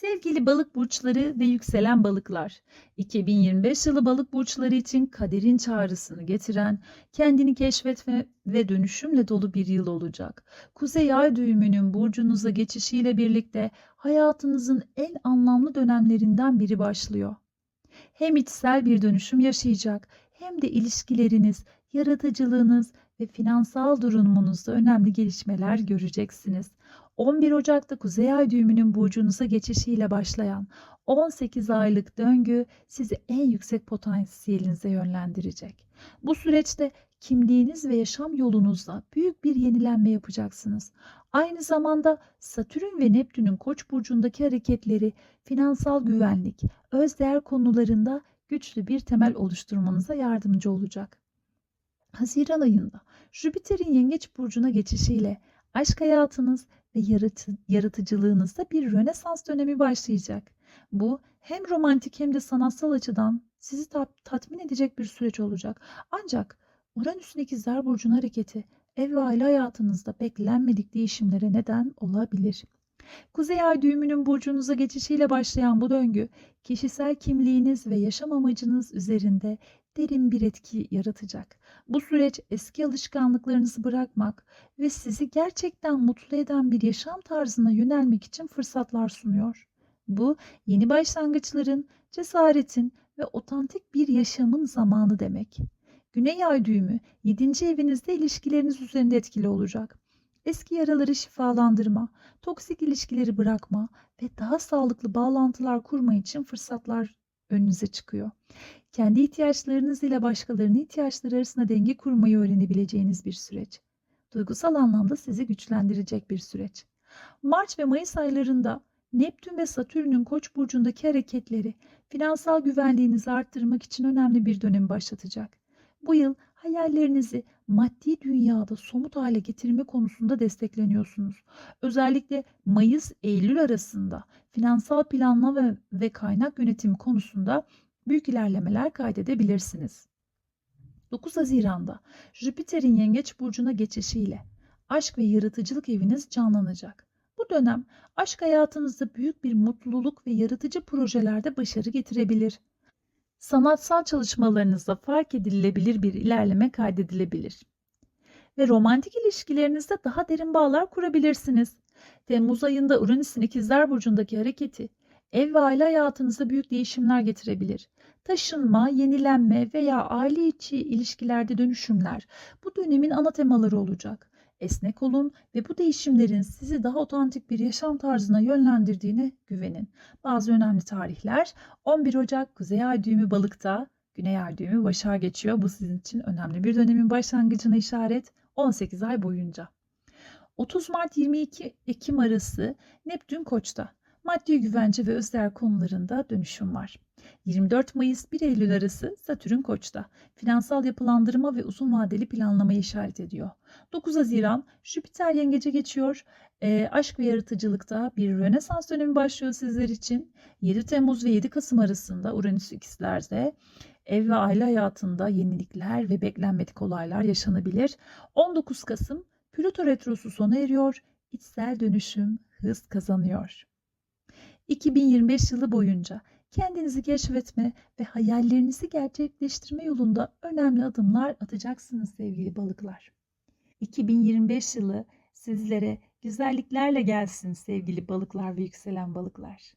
Sevgili balık burçları ve yükselen balıklar, 2025 yılı balık burçları için kaderin çağrısını getiren, kendini keşfetme ve dönüşümle dolu bir yıl olacak. Kuzey ay düğümünün burcunuza geçişiyle birlikte hayatınızın en anlamlı dönemlerinden biri başlıyor. Hem içsel bir dönüşüm yaşayacak hem de ilişkileriniz, yaratıcılığınız ve finansal durumunuzda önemli gelişmeler göreceksiniz. 11 Ocak'ta Kuzey Ay düğümünün burcunuza geçişiyle başlayan 18 aylık döngü sizi en yüksek potansiyelinize yönlendirecek. Bu süreçte kimliğiniz ve yaşam yolunuzda büyük bir yenilenme yapacaksınız. Aynı zamanda Satürn ve Neptün'ün Koç burcundaki hareketleri finansal güvenlik, özdeğer konularında güçlü bir temel oluşturmanıza yardımcı olacak. Haziran ayında Jüpiter'in Yengeç burcuna geçişiyle aşk hayatınız ve yaratı, yaratıcılığınızda bir Rönesans dönemi başlayacak. Bu hem romantik hem de sanatsal açıdan sizi ta- tatmin edecek bir süreç olacak. Ancak Uranüs'ün ikizler burcuna hareketi ev ve aile hayatınızda beklenmedik değişimlere neden olabilir. Kuzey ay düğümünün burcunuza geçişiyle başlayan bu döngü kişisel kimliğiniz ve yaşam amacınız üzerinde derin bir etki yaratacak. Bu süreç eski alışkanlıklarınızı bırakmak ve sizi gerçekten mutlu eden bir yaşam tarzına yönelmek için fırsatlar sunuyor. Bu yeni başlangıçların, cesaretin ve otantik bir yaşamın zamanı demek. Güney ay düğümü 7. evinizde ilişkileriniz üzerinde etkili olacak. Eski yaraları şifalandırma, toksik ilişkileri bırakma ve daha sağlıklı bağlantılar kurma için fırsatlar önünüze çıkıyor. Kendi ihtiyaçlarınız ile başkalarının ihtiyaçları arasında denge kurmayı öğrenebileceğiniz bir süreç. Duygusal anlamda sizi güçlendirecek bir süreç. Mart ve Mayıs aylarında Neptün ve Satürn'ün Koç burcundaki hareketleri finansal güvenliğinizi arttırmak için önemli bir dönemi başlatacak. Bu yıl hayallerinizi maddi dünyada somut hale getirme konusunda destekleniyorsunuz. Özellikle Mayıs-Eylül arasında finansal planlama ve, kaynak yönetimi konusunda büyük ilerlemeler kaydedebilirsiniz. 9 Haziran'da Jüpiter'in Yengeç burcuna geçişiyle aşk ve yaratıcılık eviniz canlanacak. Bu dönem aşk hayatınızda büyük bir mutluluk ve yaratıcı projelerde başarı getirebilir. Sanatsal çalışmalarınızda fark edilebilir bir ilerleme kaydedilebilir. Ve romantik ilişkilerinizde daha derin bağlar kurabilirsiniz. Temmuz ayında Uranüs'ün ikizler burcundaki hareketi ev ve aile hayatınızda büyük değişimler getirebilir. Taşınma, yenilenme veya aile içi ilişkilerde dönüşümler bu dönemin ana temaları olacak. Esnek olun ve bu değişimlerin sizi daha otantik bir yaşam tarzına yönlendirdiğine güvenin. Bazı önemli tarihler 11 Ocak Kuzey Ay düğümü balıkta, Güney Ay düğümü başa geçiyor. Bu sizin için önemli bir dönemin başlangıcına işaret 18 ay boyunca. 30 Mart 22 Ekim arası Neptün Koç'ta. Maddi güvence ve özdeğer konularında dönüşüm var. 24 Mayıs 1 Eylül arası Satürn Koç'ta. Finansal yapılandırma ve uzun vadeli planlamayı işaret ediyor. 9 Haziran Jüpiter yengece geçiyor. E, aşk ve yaratıcılıkta bir Rönesans dönemi başlıyor sizler için. 7 Temmuz ve 7 Kasım arasında Uranüs ikizlerde ev ve aile hayatında yenilikler ve beklenmedik olaylar yaşanabilir. 19 Kasım Plüto retrosu sona eriyor. İçsel dönüşüm hız kazanıyor. 2025 yılı boyunca kendinizi keşfetme ve hayallerinizi gerçekleştirme yolunda önemli adımlar atacaksınız sevgili balıklar. 2025 yılı sizlere güzelliklerle gelsin sevgili balıklar ve yükselen balıklar.